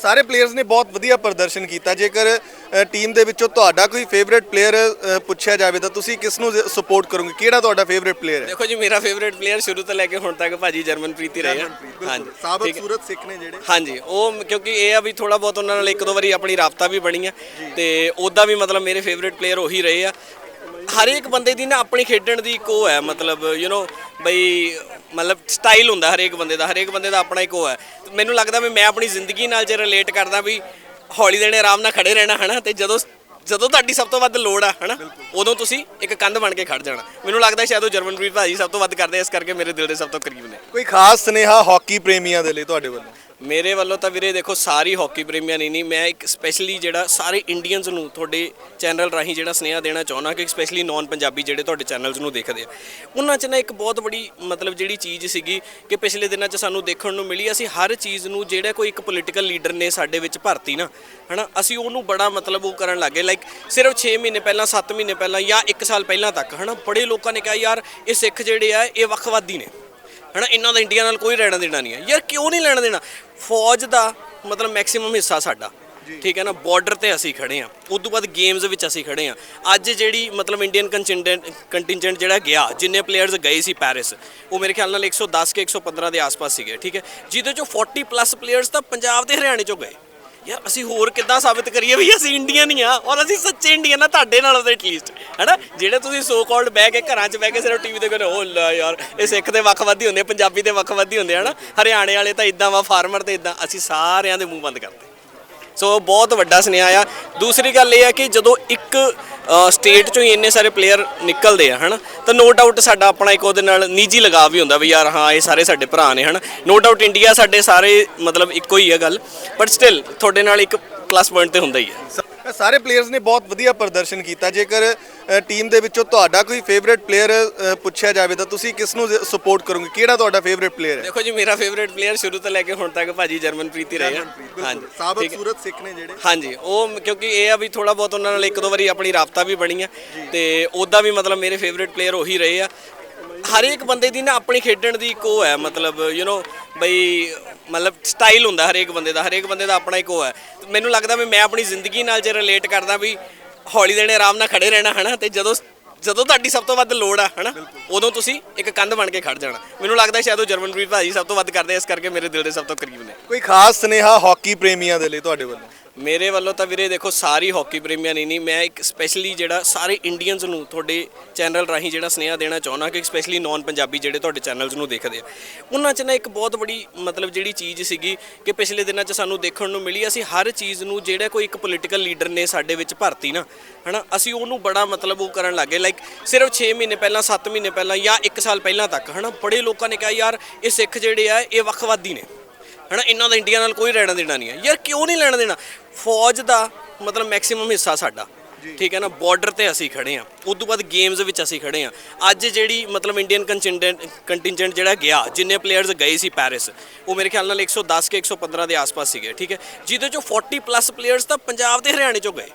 ਸਾਰੇ ਪਲੇਅਰਸ ਨੇ ਬਹੁਤ ਵਧੀਆ ਪ੍ਰਦਰਸ਼ਨ ਕੀਤਾ। ਜੇਕਰ ਟੀਮ ਦੇ ਵਿੱਚੋਂ ਤੁਹਾਡਾ ਕੋਈ ਫੇਵਰਿਟ ਪਲੇਅਰ ਪੁੱਛਿਆ ਜਾਵੇ ਤਾਂ ਤੁਸੀਂ ਕਿਸ ਨੂੰ ਸਪੋਰਟ ਕਰੋਗੇ? ਕਿਹੜਾ ਤੁਹਾਡਾ ਫੇਵਰਿਟ ਪਲੇਅਰ ਹੈ? ਦੇਖੋ ਜੀ ਮੇਰਾ ਫੇਵਰੇਟ ਪਲੇਅਰ ਸ਼ੁਰੂ ਤੋਂ ਲੈ ਕੇ ਹੁਣ ਤੱਕ ਭਾਜੀ ਜਰਮਨਪ੍ਰੀਤ ਹੀ ਰਹੇ ਆ। ਹਾਂਜੀ। ਸਾਬਤ ਠੀਕ ਹੈ। ਸੂਰਤ ਸਿੱਖ ਨੇ ਜਿਹੜੇ। ਹਾਂਜੀ। ਉਹ ਕਿਉਂਕਿ ਇਹ ਆ ਵੀ ਥੋੜਾ ਬਹੁਤ ਉਹਨਾਂ ਨਾਲ ਇੱਕ ਦੋ ਵਾਰੀ ਆਪਣੀ ਰਾਬਤਾ ਵੀ ਬਣੀ ਆ ਤੇ ਉਹਦਾ ਵੀ ਮਤਲਬ ਮੇਰੇ ਫੇਵਰੇਟ ਪਲੇਅਰ ਉਹੀ ਰਹੇ ਆ। ਹਰ ਇੱਕ ਬੰਦੇ ਦੀ ਨਾ ਆਪਣੀ ਖੇਡਣ ਦੀ ਇੱਕ ਉਹ ਹੈ, ਮਤਲਬ ਯੂ نو ਬਈ, ਮਤਲਬ ਸਟਾਈਲ ਹੁੰਦਾ ਹਰੇਕ ਬੰਦੇ ਦਾ, ਹਰੇਕ ਬੰਦੇ ਦਾ ਆਪਣਾ ਇੱਕ ਉਹ ਹੈ। ਮੈਨੂੰ ਲੱਗਦਾ ਵੀ ਮੈਂ ਆਪਣੀ ਜ਼ਿੰਦਗੀ ਨਾਲ ਜੇ ਰਿਲੇਟ ਕਰਦਾ ਵੀ ਹੌਲੀ ਦੇਣੇ ਆਰਾਮ ਨਾਲ ਖੜੇ ਰਹਿਣਾ, ਹਨਾ, ਤੇ ਜਦੋਂ ਜਦੋਂ ਤੁਹਾਡੀ ਸਭ ਤੋਂ ਵੱਧ ਲੋੜ ਆ, ਹਨਾ, ਉਦੋਂ ਤੁਸੀਂ ਇੱਕ ਕੰਧ ਬਣ ਕੇ ਖੜ ਜਾਣਾ। ਮੈਨੂੰ ਲੱਗਦਾ ਸ਼ਾਇਦ ਉਹ ਜਰਮਨਪ੍ਰੀਤ ਭਾਜੀ ਸਭ ਤੋਂ ਵੱਧ ਕਰਦੇ ਇਸ ਕਰਕੇ ਮੇਰੇ ਦਿਲ ਦੇ ਸਭ ਤੋਂ ਕਰੀਬ ਨੇ। ਕੋਈ ਖਾਸ ਸੁਨੇਹਾ ਹਾਕੀ ਪ੍ਰੇਮੀਆਂ ਦੇ ਲਈ ਤੁਹਾਡੇ ਵੱਲੋਂ? ਮੇਰੇ ਵੱਲੋਂ ਤਾਂ ਵੀਰੇ ਦੇਖੋ ਸਾਰੀ ਹਾਕੀ ਪ੍ਰੇਮੀਆਂ ਨਹੀਂ ਨਹੀਂ, ਮੈਂ ਇੱਕ ਸਪੈਸ਼ਲੀ ਜਿਹੜਾ ਸਾਰੇ ਇੰਡੀਅਨਸ ਨੂੰ ਤੁਹਾਡੇ ਚੈਨਲ ਰਾਹੀਂ ਜਿਹੜਾ ਸੁਨੇਹਾ ਦੇਣਾ ਚਾਹੁੰਦਾ ਕਿ ਸਪੈਸ਼ਲੀ ਨਾਨ ਪੰਜਾਬੀ ਜਿਹੜੇ ਤੁਹਾਡੇ ਚੈਨਲਸ ਨੂੰ ਦੇਖਦੇ ਆ। ਉਹਨਾਂ 'ਚ ਨਾ ਇੱਕ ਬਹੁਤ ਬੜੀ ਮਤਲਬ ਜਿਹੜੀ ਚੀਜ਼ ਸੀਗੀ ਕਿ ਪਿਛਲੇ ਦਿਨਾਂ 'ਚ ਸਾਨੂੰ ਦੇਖਣ ਨੂੰ ਮਿਲੀ, ਅਸੀਂ ਹਰ ਚੀਜ਼ ਨੂੰ ਜਿਹੜਾ ਕੋਈ ਇੱਕ ਪੋਲੀਟੀਕਲ ਲੀਡਰ ਨੇ ਸਾਡੇ ਵਿੱਚ ਭਰਤੀ ਨਾ, ਹਨਾ? ਅਸੀਂ ਉਹਨੂੰ ਬੜਾ ਮਤਲਬ ਉਹ ਕਰਨ ਲੱਗੇ ਲਾਈਕ ਸਿਰਫ 6 ਮਹੀਨੇ ਪਹਿਲਾਂ 7 ਮਹੀਨੇ ਪਹਿਲਾਂ ਜਾਂ 1 ਸਾਲ ਪਹਿਲਾਂ ਤੱਕ, ਹਨਾ? ਬੜੇ ਲੋਕਾਂ ਨੇ ਕਿਹਾ, ਯਾਰ, ਇਹ ਸਿੱਖ ਜਿਹੜੇ ਆ, ਇਹ ਵੱਖਵਾਦੀ ਨੇ। ਹਨਾ ਇਹਨਾਂ ਦਾ ਇੰਡੀਆ ਨਾਲ ਕੋਈ ਲੈਣਾ ਦੇਣਾ ਨਹੀਂ ਹੈ। ਯਾਰ ਕਿਉਂ ਨਹੀਂ ਲੈਣਾ ਦੇਣਾ? ਫੌਜ ਦਾ ਮਤਲਬ ਮੈਕਸਿਮਮ ਹਿੱਸਾ ਸਾਡਾ। ਠੀਕ ਹੈ ਨਾ ਬਾਰਡਰ ਤੇ ਅਸੀਂ ਖੜੇ ਆ ਉਸ ਤੋਂ ਬਾਅਦ ਗੇਮਸ ਵਿੱਚ ਅਸੀਂ ਖੜੇ ਆ ਅੱਜ ਜਿਹੜੀ ਮਤਲਬ ਇੰਡੀਅਨ ਕੰਟਿੰਜੈਂਟ ਕੰਟਿੰਜੈਂਟ ਜਿਹੜਾ ਗਿਆ ਜਿੰਨੇ ਪਲੇਅਰਸ ਗਏ ਸੀ ਪੈਰਿਸ ਉਹ ਮੇਰੇ ਖਿਆਲ ਨਾਲ 110 ਕੇ 115 ਦੇ ਆਸ-ਪਾਸ ਸੀਗੇ। ਠੀਕ ਹੈ ਜਿਹਦੇ ਚੋਂ 40 ਪਲੱਸ ਪਲੇਅਰਸ ਤਾਂ ਪੰਜਾਬ ਤੇ ਹਰਿਆਣੇ ਚੋਂ ਗਏ। ਯਾਰ, ਅਸੀਂ ਹੋਰ ਕਿੱਦਾਂ ਸਾਬਿਤ ਕਰੀਏ ਵੀ ਅਸੀਂ ਇੰਡੀਅਨ ਹੀ ਆ ਔਰ ਅਸੀਂ ਸੱਚੇ ਇੰਡੀਅਨ ਆ ਤੁਹਾਡੇ ਨਾਲ ਤਾਂ ਐਟਲੀਸਟ ਹੈਨਾ? ਜਿਹੜੇ ਤੁਸੀਂ ਸੋ ਕਾਲਡ ਬਹਿ ਕੇ ਘਰਾਂ 'ਚ ਬਹਿ ਕੇ ਸਿਰਫ ਟੀਵੀ ਤੇ ਕਹਿੰਦੇ ਓ ਲੈ ਯਾਰ, ਇਹ ਸਿੱਖ ਦੇ ਵੱਖਵਾਦੀ ਹੁੰਦੇ ਪੰਜਾਬੀ ਦੇ ਵੱਖਵਾਦੀ ਹੁੰਦੇ ਹਨਾ? ਹਰਿਆਣੇ ਵਾਲੇ ਤਾਂ ਇਦਾਂ ਵਾ, ਫਾਰਮਰ ਤੇ ਇਦਾਂ ਅਸੀਂ ਸਾਰਿਆਂ ਦੇ ਮੂੰਹ ਬੰਦ ਕਰਦੇ। ਸੋ ਬਹੁਤ ਵੱਡਾ ਸੁਨੇਹਾ ਆ। ਦੂਸਰੀ ਗੱਲ ਇਹ ਆ ਕਿ ਜਦੋਂ ਇੱਕ ਸਟੇਟ ਚੋਂ ਹੀ ਇੰਨੇ ਸਾਰੇ ਪਲੇਅਰ ਨਿਕਲਦੇ ਆ, ਹਨਾ, ਤਾਂ ਨੋ ਡਾਊਟ ਸਾਡਾ ਆਪਣਾ ਇੱਕ ਉਹਦੇ ਨਾਲ ਨਿੱਜੀ ਲਗਾਵ ਵੀ ਹੁੰਦਾ ਵੀ ਯਾਰ ਹਾਂ, ਇਹ ਸਾਰੇ ਸਾਡੇ ਭਰਾ ਨੇ, ਹਨਾ। ਨੋ ਡਾਊਟ ਇੰਡੀਆ ਸਾਡੇ ਸਾਰੇ ਮਤਲਬ ਇੱਕੋ ਹੀ ਆ ਗੱਲ ਬਟ ਸਟਿਲ ਤੁਹਾਡੇ ਨਾਲ ਇੱਕ ਪਲੱਸ ਪੁਆਇੰਟ ਤੇ ਹੁੰਦਾ ਹੀ ਹੈ ਸਾਰੇ ਪਲੇਅਰਸ ਨੇ ਬਹੁਤ ਵਧੀਆ ਪ੍ਰਦਰਸ਼ਨ ਕੀਤਾ। ਜੇਕਰ ਟੀਮ ਦੇ ਵਿੱਚੋਂ ਤੁਹਾਡਾ ਕੋਈ ਫੇਵਰਿਟ ਪਲੇਅਰ ਪੁੱਛਿਆ ਜਾਵੇ ਤਾਂ ਤੁਸੀਂ ਕਿਸ ਨੂੰ ਸਪੋਰਟ ਕਰੋਗੇ? ਕਿਹੜਾ ਤੁਹਾਡਾ ਫੇਵਰਿਟ ਪਲੇਅਰ ਹੈ? ਦੇਖੋ ਜੀ ਮੇਰਾ ਫੇਵਰੇਟ ਪਲੇਅਰ ਸ਼ੁਰੂ ਤੋਂ ਲੈ ਕੇ ਹੁਣ ਤੱਕ ਭਾਜੀ ਜਰਮਨਪ੍ਰੀਤ ਹੀ ਰਹੇ ਆ। ਹਾਂਜੀ। ਸਾਬਤ ਠੀਕ ਹੈ। ਸੂਰਤ ਸਿੱਖ ਨੇ ਜਿਹੜੇ। ਹਾਂਜੀ ਉਹ ਕਿਉਂਕਿ ਇਹ ਆ ਵੀ ਥੋੜਾ ਬਹੁਤ ਉਹਨਾਂ ਨਾਲ ਇੱਕ ਦੋ ਵਾਰੀ ਆਪਣੀ ਰਾਬਤਾ ਵੀ ਬਣੀ ਆ ਤੇ ਉਹਦਾ ਵੀ ਮਤਲਬ ਮੇਰੇ ਫੇਵਰੇਟ ਪਲੇਅਰ ਉਹੀ ਰਹੇ ਆ। ਹਰ ਇੱਕ ਬੰਦੇ ਦੀ ਨਾ ਆਪਣੀ ਖੇਡਣ ਦੀ ਇੱਕ ਉਹ ਹੈ, ਮਤਲਬ ਯੂ نو ਬਈ, ਮਤਲਬ ਸਟਾਈਲ ਹੁੰਦਾ ਹਰੇਕ ਬੰਦੇ ਦਾ, ਹਰੇਕ ਬੰਦੇ ਦਾ ਆਪਣਾ ਇੱਕ ਉਹ ਹੈ। ਮੈਨੂੰ ਲੱਗਦਾ ਵੀ ਮੈਂ ਆਪਣੀ ਜ਼ਿੰਦਗੀ ਨਾਲ ਜੇ ਰਿਲੇਟ ਕਰਦਾ ਵੀ ਹੌਲੀ ਦੇਣੇ, ਆਰਾਮ ਨਾਲ ਖੜੇ ਰਹਿਣਾ, ਹਨਾ, ਤੇ ਜਦੋਂ ਜਦੋਂ ਤੁਹਾਡੀ ਸਭ ਤੋਂ ਵੱਧ ਲੋੜ ਆ, ਹਨਾ, ਉਦੋਂ ਤੁਸੀਂ ਇੱਕ ਕੰਧ ਬਣ ਕੇ ਖੜ ਜਾਣਾ। ਮੈਨੂੰ ਲੱਗਦਾ ਸ਼ਾਇਦ ਉਹ ਜਰਮਨਪ੍ਰੀਤ ਭਾਜੀ ਸਭ ਤੋਂ ਵੱਧ ਕਰਦੇ ਇਸ ਕਰਕੇ ਮੇਰੇ ਦਿਲ ਦੇ ਸਭ ਤੋਂ ਕਰੀਬ ਨੇ। ਕੋਈ ਖਾਸ ਸੁਨੇਹਾ ਹਾਕੀ ਪ੍ਰੇਮੀਆਂ ਦੇ ਲਈ ਤੁਹਾਡੇ ਵੱਲੋਂ? ਮੇਰੇ ਵੱਲੋਂ ਤਾਂ ਵੀਰੇ ਦੇਖੋ ਸਾਰੀ ਹਾਕੀ ਪ੍ਰੇਮੀਆਂ ਨਹੀਂ ਨਹੀਂ, ਮੈਂ ਇੱਕ ਸਪੈਸ਼ਲੀ ਜਿਹੜਾ ਸਾਰੇ ਇੰਡੀਅਨਸ ਨੂੰ ਤੁਹਾਡੇ ਚੈਨਲ ਰਾਹੀਂ ਜਿਹੜਾ ਸੁਨੇਹਾ ਦੇਣਾ ਚਾਹੁੰਦਾ ਕਿ ਸਪੈਸ਼ਲੀ ਨਾਨ ਪੰਜਾਬੀ ਜਿਹੜੇ ਤੁਹਾਡੇ ਚੈਨਲਸ ਨੂੰ ਦੇਖਦੇ ਆ। ਉਹਨਾਂ 'ਚ ਨਾ ਇੱਕ ਬਹੁਤ ਬੜੀ ਮਤਲਬ ਜਿਹੜੀ ਚੀਜ਼ ਸੀਗੀ ਕਿ ਪਿਛਲੇ ਦਿਨਾਂ 'ਚ ਸਾਨੂੰ ਦੇਖਣ ਨੂੰ ਮਿਲੀ, ਅਸੀਂ ਹਰ ਚੀਜ਼ ਨੂੰ ਜਿਹੜਾ ਕੋਈ ਇੱਕ ਪੋਲੀਟੀਕਲ ਲੀਡਰ ਨੇ ਸਾਡੇ ਵਿੱਚ ਭਰਤੀ ਨਾ, ਹਨਾ, ਅਸੀਂ ਉਹਨੂੰ ਬੜਾ ਮਤਲਬ ਉਹ ਕਰਨ ਲੱਗੇ ਲਾਈਕ ਸਿਰਫ 6 ਮਹੀਨੇ ਪਹਿਲਾਂ 7 ਮਹੀਨੇ ਪਹਿਲਾਂ ਜਾਂ 1 ਸਾਲ ਪਹਿਲਾਂ ਤੱਕ, ਹਨਾ, ਬੜੇ ਲੋਕਾਂ ਨੇ ਕਿਹਾ, ਯਾਰ, ਇਹ ਸਿੱਖ ਜਿਹੜੇ ਆ, ਇਹ ਵੱਖਵਾਦੀ ਨੇ। ਹਨਾ ਇਹਨਾਂ ਦਾ ਇੰਡੀਆ ਨਾਲ ਕੋਈ ਲੈਣਾ ਦੇਣਾ ਨਹੀਂ ਹੈ। ਯਾਰ ਕਿਉਂ ਨਹੀਂ ਲੈਣਾ ਦੇਣਾ? ਫੌਜ ਦਾ ਮਤਲਬ ਮੈਕਸਿਮਮ ਹਿੱਸਾ ਸਾਡਾ। ਠੀਕ ਹੈ ਨਾ ਬਾਰਡਰ ਤੇ ਅਸੀਂ ਖੜੇ ਆ ਉਸ ਤੋਂ ਬਾਅਦ ਗੇਮਸ ਵਿੱਚ ਅਸੀਂ ਖੜੇ ਆ ਅੱਜ ਜਿਹੜੀ ਮਤਲਬ ਇੰਡੀਅਨ ਕੰਟਿੰਜੈਂਟ ਕੰਟਿੰਜੈਂਟ ਜਿਹੜਾ ਗਿਆ ਜਿੰਨੇ ਪਲੇਅਰਸ ਗਏ ਸੀ ਪੈਰਿਸ ਉਹ ਮੇਰੇ ਖਿਆਲ ਨਾਲ 110 ਕੇ 115 ਦੇ ਆਸ-ਪਾਸ ਸੀਗੇ ਠੀਕ ਹੈ। ਜਿਹਦੇ ਚੋਂ 40 ਪਲੱਸ ਪਲੇਅਰਸ ਤਾਂ ਪੰਜਾਬ ਤੇ ਹਰਿਆਣੇ ਚੋਂ ਗਏ।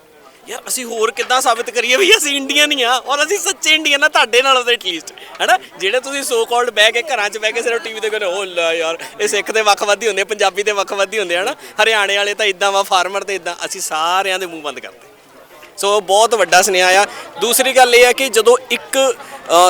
ਯਾਰ, ਅਸੀਂ ਹੋਰ ਕਿੱਦਾਂ ਸਾਬਿਤ ਕਰੀਏ ਵੀ ਅਸੀਂ ਇੰਡੀਅਨ ਹੀ ਆ ਔਰ ਅਸੀਂ ਸੱਚੇ ਇੰਡੀਅਨ ਆ ਤੁਹਾਡੇ ਨਾਲ ਉਹਦੇ ਐਟਲੀਸਟ ਹੈਨਾ? ਜਿਹੜੇ ਤੁਸੀਂ ਸੋ ਕਾਲਡ ਬਹਿ ਕੇ ਘਰਾਂ 'ਚ ਬਹਿ ਕੇ ਸਿਰਫ ਟੀਵੀ ਤੇ ਕਹਿੰਦੇ ਓ ਲੈ ਯਾਰ, ਇਹ ਸਿੱਖ ਦੇ ਵੱਖਵਾਦੀ ਹੁੰਦੇ ਪੰਜਾਬੀ ਦੇ ਵੱਖਵਾਦੀ ਹੁੰਦੇ ਹਨਾ? ਹਰਿਆਣੇ ਵਾਲੇ ਤਾਂ ਇਦਾਂ ਵਾ, ਫਾਰਮਰ ਤੇ ਇਦਾਂ ਅਸੀਂ ਸਾਰਿਆਂ ਦੇ ਮੂੰਹ ਬੰਦ ਕਰਦੇ। ਸੋ ਬਹੁਤ ਵੱਡਾ ਸੁਨੇਹਾ ਆ। ਦੂਸਰੀ ਗੱਲ ਇਹ ਆ ਕਿ ਜਦੋਂ ਇੱਕ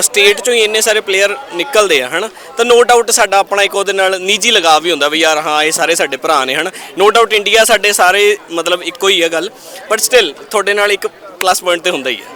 ਸਟੇਟ ਚੋਂ ਹੀ ਇੰਨੇ ਸਾਰੇ ਪਲੇਅਰ ਨਿਕਲਦੇ ਆ, ਹਨਾ, ਤਾਂ ਨੋ ਡਾਊਟ ਸਾਡਾ ਆਪਣਾ ਇੱਕ ਉਹਦੇ ਨਾਲ ਨਿੱਜੀ ਲਗਾਵ ਵੀ ਹੁੰਦਾ ਵੀ ਯਾਰ ਹਾਂ, ਇਹ ਸਾਰੇ ਸਾਡੇ ਭਰਾ ਨੇ, ਹਨਾ। ਨੋ ਡਾਊਟ ਇੰਡੀਆ ਸਾਡੇ ਸਾਰੇ ਮਤਲਬ ਇੱਕੋ ਹੀ ਆ ਗੱਲ ਬਟ ਸਟਿਲ ਤੁਹਾਡੇ ਨਾਲ ਇੱਕ ਪਲੱਸ ਪੁਆਇੰਟ ਤੇ ਹੁੰਦਾ ਹੀ ਹੈ